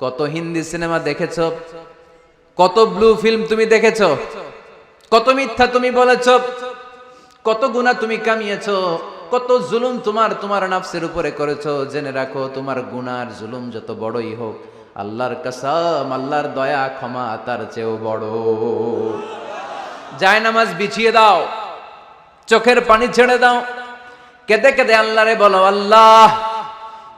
কত হিন্দি সিনেমা দেখেছ? কত ব্লু ফিল্ম তুমি দেখেছ? কত মিথ্যা তুমি বলেছ? কত গুণা তুমি কামিয়েছ? কত জুলুম তোমার তোমার নাফসের উপরে করেছ? জেনে রাখো, তোমার গুনার জুলুম যত বড়ই হোক, আল্লাহর কাসাম, আল্লাহর দয়া, ক্ষমা তার চেয়েও বড়। যায় নামাজ বিছিয়ে দাও। চোখের পানি ছেড়ে দাও। কেঁদে কেঁদে আল্লাহরে বলো, আল্লাহ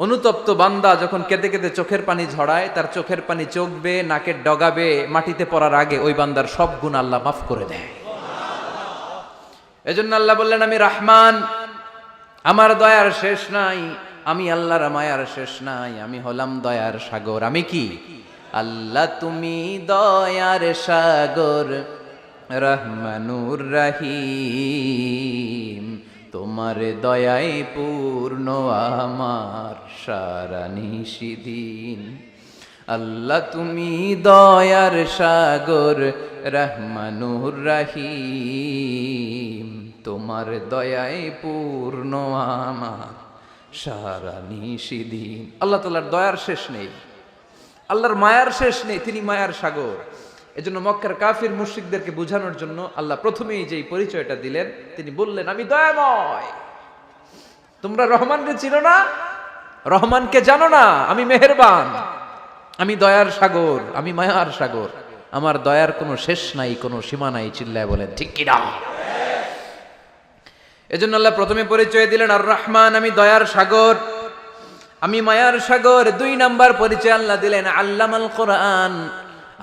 অনুতপ্ত বান্দা যখন কেঁদে কেঁদে চোখের পানি ঝড়ায় তার চোখের পানি চোখবে নাকের ডগাবে, মাটিতে পড়ার আগে ওই বান্দার সব গুণ আল্লাহ মাফ করে দেয়। এজন্য আল্লাহ বললেন, আমি রাহমান, আমার দয়ার শেষ নাই, আমি আল্লাহর মায়ার শেষ নাই, আমি হলাম দয়ার সাগর। আমি কি? আল্লাহ তুমি দয়ার সাগর, রহমানুর রহিম। তোমার দয়ায় পূর্ণ, আমার সারা নিশিদিন। আল্লাহ, তুমি দয়ার সাগর, রহমানুর রহিম। তোমার দয়ায় পূর্ণ, আমার সারা নিশিদিন। আল্লাহ তালার দয়ার শেষ নেই। আল্লাহর মায়ার শেষ নেই, তিনি মায়ার সাগর। এজন্য মক্কার কাফির মুশরিকদেরকে বোঝানোর জন্য আল্লাহ প্রথমেই যেই পরিচয়টা দিলেন, তিনি বললেন, আমি দয়াময়। তোমরা রহমানকে চিনো না, রহমানকে জানো না, আমি মেহেরবান। আমি দয়ার সাগর, আমি মায়ার সাগর। আমার দয়ার কোনো শেষ নাই, কোনো সীমা নাই, চিল্লায় বলেন। ঠিক কিনা? এজন্য আল্লাহ প্রথমে পরিচয় দিলেন, আর রহমান, আমি দয়ার সাগর, আমি মায়ার সাগর। দুই নাম্বার পরিচয় আল্লাহ দিলেন, আল্লামাল কোরআন।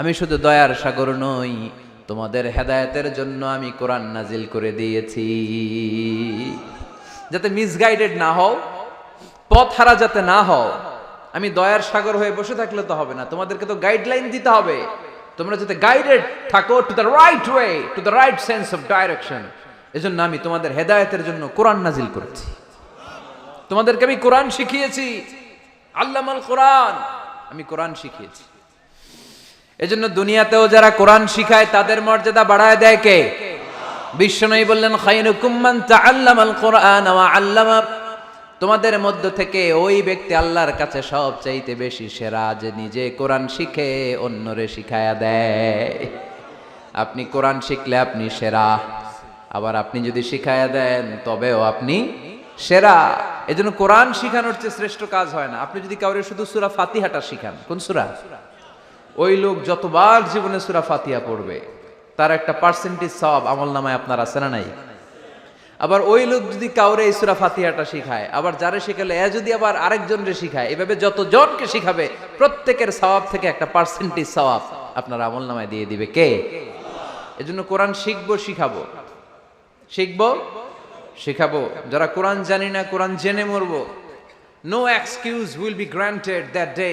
আমি শুধু দয়ার সাগর নই, তোমাদের হেদায়তের জন্য আমি কোরআন নাজিল করে দিয়েছি। যাতে মিসগাইডেড না হও, পথ হারা যাতে না হও, আমি দয়ার সাগর হয়ে বসে থাকলে তো হবে না, তোমাদেরকে তো গাইডলাইন দিতে হবে। তোমরা যাতে গাইডেড থাকো to the right way to the right sense of direction এজন্য আমি তোমাদের হেদায়েতের জন্য কোরআন নাজিল করেছি। তোমাদেরকে আমি কোরআন শিখিয়েছি, আল্লামাল কোরআন, আমি কোরআন শিখিয়েছি। এজন্য দুনিয়াতেও যারা কোরআন শিখায়, তাদের মর্যাদা বাড়ায় দেয় কে? বিশ্বনবী বললেন তাআল্লামাল কোরআন ওয়া আল্লামা তোমাদের মধ্য থেকে ওই ব্যক্তি আল্লাহর কাছে সব চাইতে বেশি সেরা যে নিজে কোরআন শিখে, অন্যরে শিখায়া দেয়। আপনি কোরআন শিখলে আপনি সেরা, আবার আপনি যদি শিখায়া দেন, তবেও আপনি সেরা। এজন্য কোরআন শিখানোর চেয়ে শ্রেষ্ঠ কাজ হয় না। আপনি যদি কাউরে শুধু সুরা ফাতিহাটা শিখান, কোন সুরা? ওই লোক যতবার জীবনে সুরা ফাতিহা পড়বে, তার একটা পার্সেন্টেজ সব আমল নামায় আপনার আছে না নাই? আবার ওই লোক যদি কাউরে এই সুরা শিখায়, আবার যারা শিখালে, এ যদি আবার আরেকজনরে শিখায়, এভাবে যত জনকে শিখাবে, প্রত্যেকের সওয়াব থেকে একটা পার্সেন্টেজ সওয়াব আপনার আমল নামায় দিয়ে দিবে কে? এজন্য কোরআন শিখব, শিখাবো। শিখব? শিখাবো। যারা কোরআন জানি না, কোরআন জেনে মরবো। No excuse will be granted that day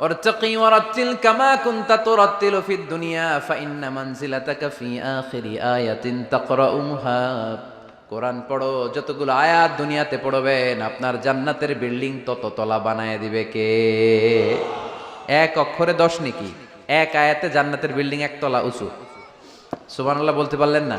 وارتقي ورتل كما كنت ترتل في الدنيا فإن منزلتك في آخر آية تقرأها কোরআন পড়ো যতগুলো আয়াত দুনিয়াতে পড়বেন আপনার জান্নাতের বিল্ডিং তত তলা বানায় দিবে কে এক অক্ষরে দশ নাকি এক আয়াতে জান্নাতের বিল্ডিং এক তলা উঁচু সুবহানাল্লাহ বলতে পারলেন না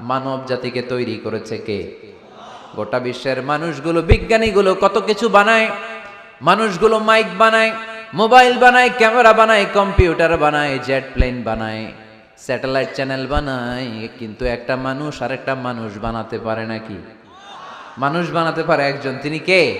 মানব জাতিকে তৈরি করেছে কে? গোটা বিশ্বের মানুষগুলো, বিজ্ঞানীগুলো কত কিছু বানায়? মানুষগুলো মাইক বানায়, মোবাইল বানায়, ক্যামেরা বানায়, কম্পিউটার বানায়, জেট প্লেন বানায়, স্যাটেলাইট চ্যানেল বানায়, কিন্তু একটা মানুষ আর একটা মানুষ বানাতে পারে নাকি? মানুষ বানাতে পারে একজন, তিনি কে?